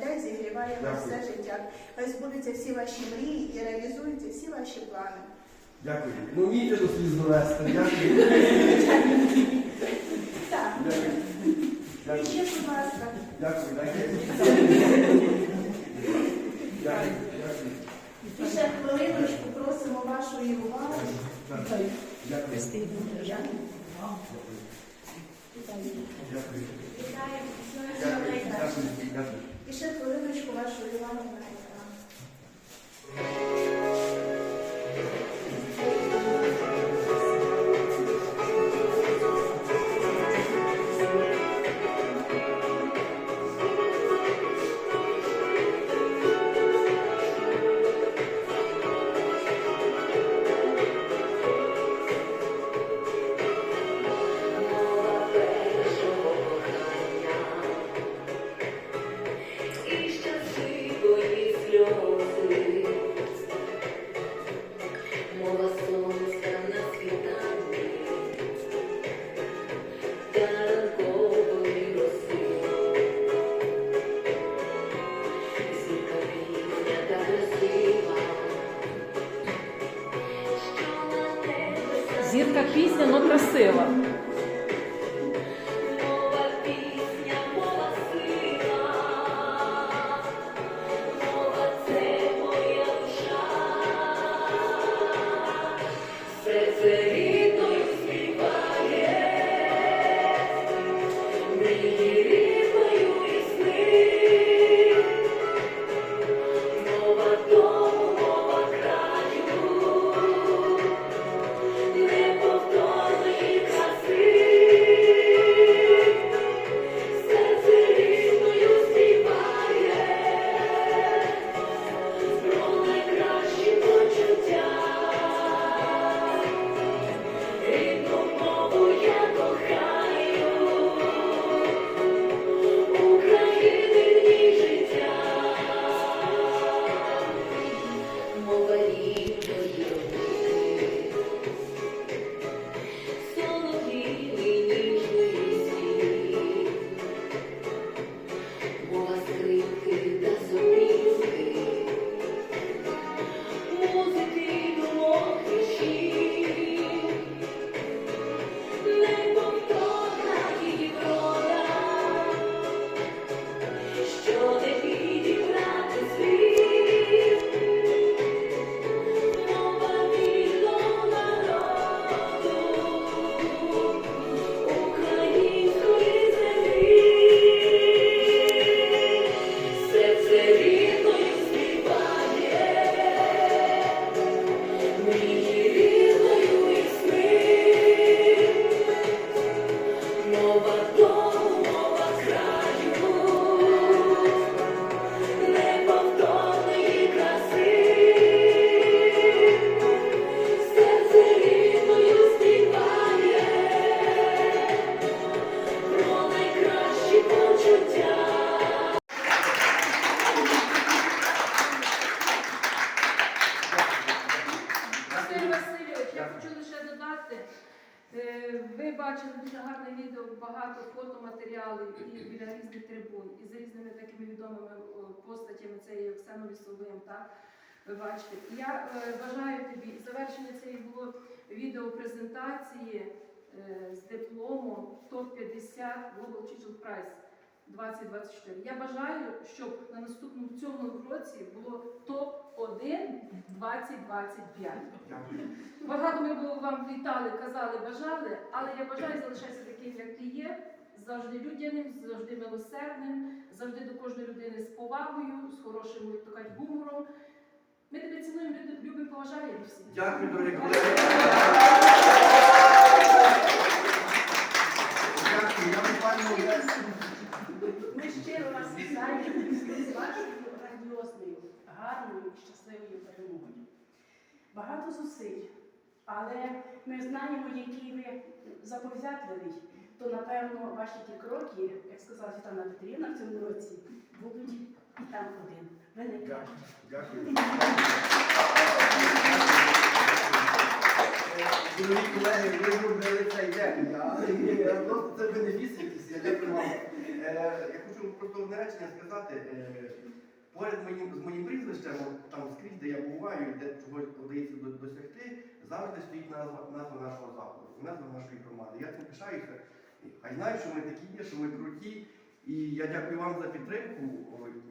сердець зігріває вас все життя. Хай збудуться всі ваші мрії і реалізуються всі ваші плани. Дякую. Ну, вмійте до сліз довести. Дякую. Так, Дякую. ще, будь ласка. Дякую. Дякую. І ще хвилиночку просимо вашої уваги. Дякую. Дякую. Дякую. Дякую. І ще хвилиночку вашої Івана на Зірка пісня, но красива. Різних трибун, і з різними такими відомими постатями, це і Оксаном Лісовим, так? Ви бачите. Я е, бажаю тобі завершення цієї було відеопрезентації е, з дипломом ТОП-50 Global Teaching Prize 2024. Я бажаю, щоб на наступному цьому році було ТОП-1 2025. Багато ми було вам вітали, казали, бажали, але я бажаю залишайся таким, як ти є, завжди людяним, завжди милосердним, завжди до кожної людини з повагою, з хорошим як то кажуть, гумором. Ми тебе цінуємо, любимо, любимо, поважаємо всі. Дякую, дорогі колеги. Дякую. Я буквально Ми щиро вас вітаємо з вашою грандіозною, гарною щасливою перемогою. Багато зусиль, але ми знаємо, які ви заповзятливий, то напевно ваші ті кроки, як сказала Світлана Петрівна в цьому році, будуть і там один. Ви. Дякую. Дорогі колеги, ви зробили цей день. Просто це бенефіс якийсь, я дякую вам. Е, Я хочу просто одне речення сказати. Е, Поряд з моїм прізвищем, там скрізь, де я буваю, де чогось вдається досягти, завжди стоїть назва, назва нашого закладу, назва нашої громади. Я цим пишаюся. А знаю, що ми такі є, що ми круті. І я дякую вам за підтримку.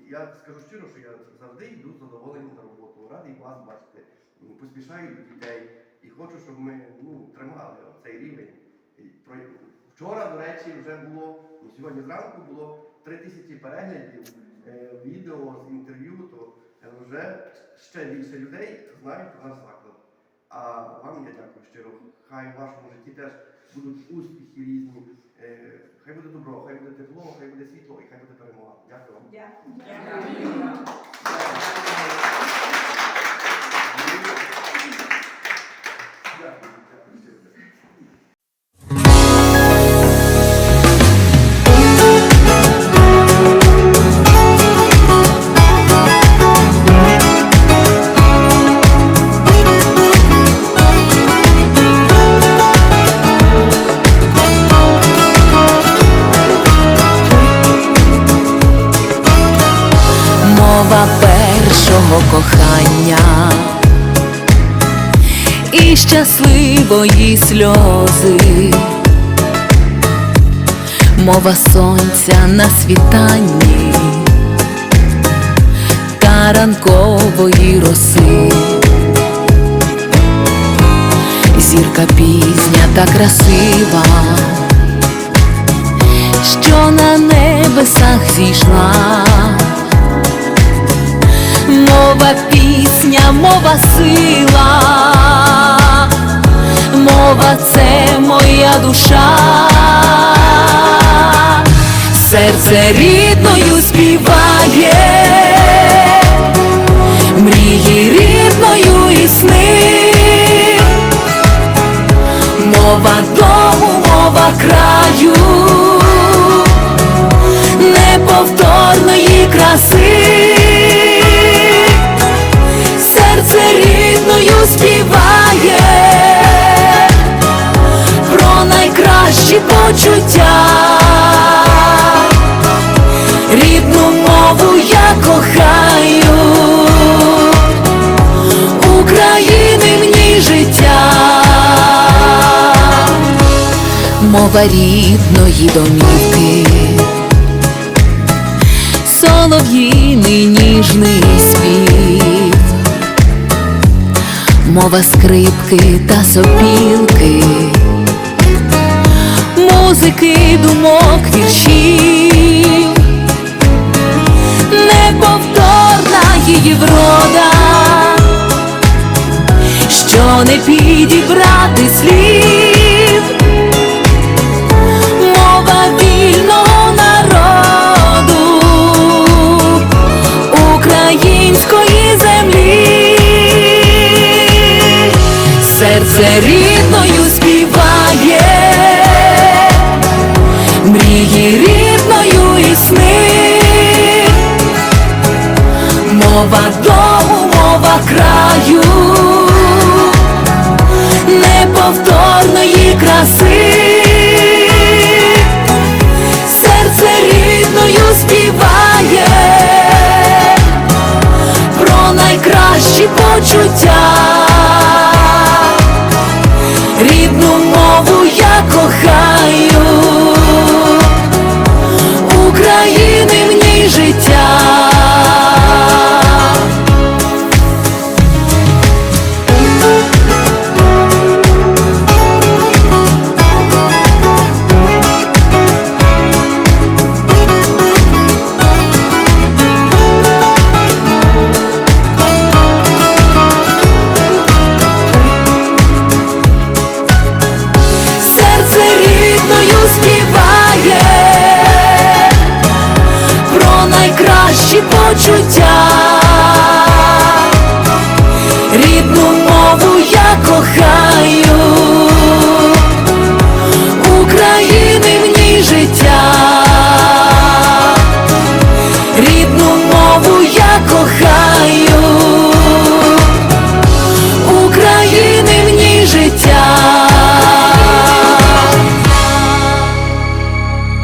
Я скажу щиро, що я завжди йду з задоволенням на роботу. Радий вас бачити. Ну, Поспішаю до дітей. І хочу, щоб ми ну, тримали цей рівень. Вчора, до речі, вже було, ну, сьогодні зранку було 3 тисячі переглядів е, відео з інтерв'ю, то вже ще більше людей знають про наш заклад. А вам я дякую щиро. Хай в вашому житті теж будуть успіхи різні. Е, Хай буде добро, хай буде тепло, хай буде світло і хай буде перемога. Дякую вам. Дякую. Дякую, щасливої сльози, мова сонця на світанні та ранкової роси. Зірка пізня та красива, що на небесах зійшла. Мова пісня, мова сила, мова це моя душа, серце рідною співає, мрії рідною і сни, мова дому, мова краю, неповторної краси почуття, рідну мову я кохаю, України ній життя, мова рідної домівки. Солов'їний ніжний спів, мова скрипки та сопілки, музики, думок, віршів, неповторна її врода, що не підібрати слів